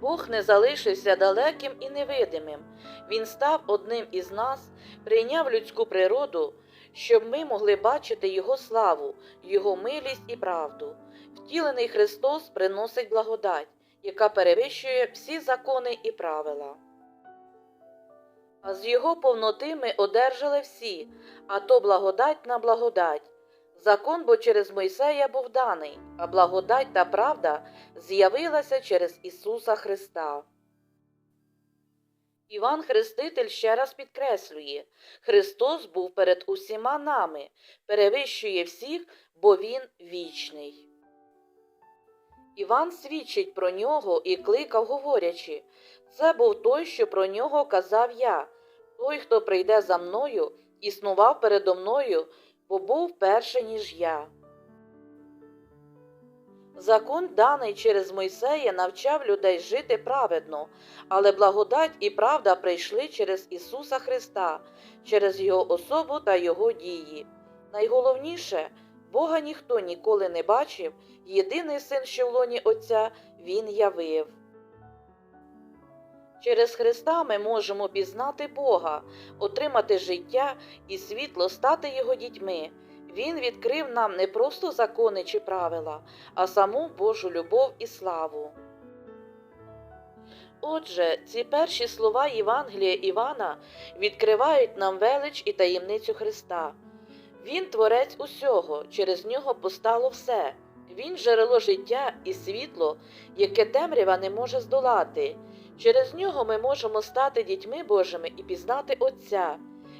Бог не залишився далеким і невидимим. Він став одним із нас, прийняв людську природу, щоб ми могли бачити Його славу, Його милість і правду. Втілений Христос приносить благодать, яка перевищує всі закони і правила. А з Його повноти ми одержали всі, а то благодать на благодать. Закон бо через Мойсея був даний, а благодать та правда з'явилася через Ісуса Христа. Іван Хреститель ще раз підкреслює Христос був перед усіма нами, перевищує всіх, бо Він вічний. Іван свідчить про нього і кликав, говорячи це був той, що про нього казав я, той, хто прийде за мною, існував передо мною, бо був перше, ніж я. Закон, даний через Мойсея, навчав людей жити праведно, але благодать і правда прийшли через Ісуса Христа, через Його особу та Його дії. Найголовніше, Бога ніхто ніколи не бачив, єдиний син, що в лоні Отця, Він явив. Через Христа ми можемо пізнати Бога, отримати життя і світло стати Його дітьми. Він відкрив нам не просто закони чи правила, а саму Божу любов і славу. Отже, ці перші слова Євангелія Івана відкривають нам велич і таємницю Христа. Він творець усього, через нього постало все. Він джерело життя і світло, яке темрява не може здолати. Через нього ми можемо стати дітьми Божими і пізнати Отця.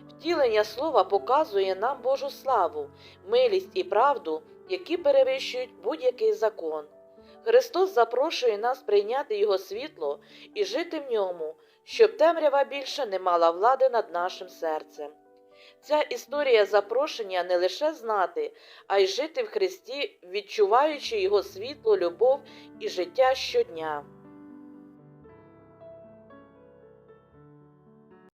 Втілення слова показує нам Божу славу, милість і правду, які перевищують будь-який закон. Христос запрошує нас прийняти Його світло і жити в ньому, щоб темрява більше не мала влади над нашим серцем. Ця історія запрошення не лише знати, а й жити в Христі, відчуваючи Його світло, любов і життя щодня.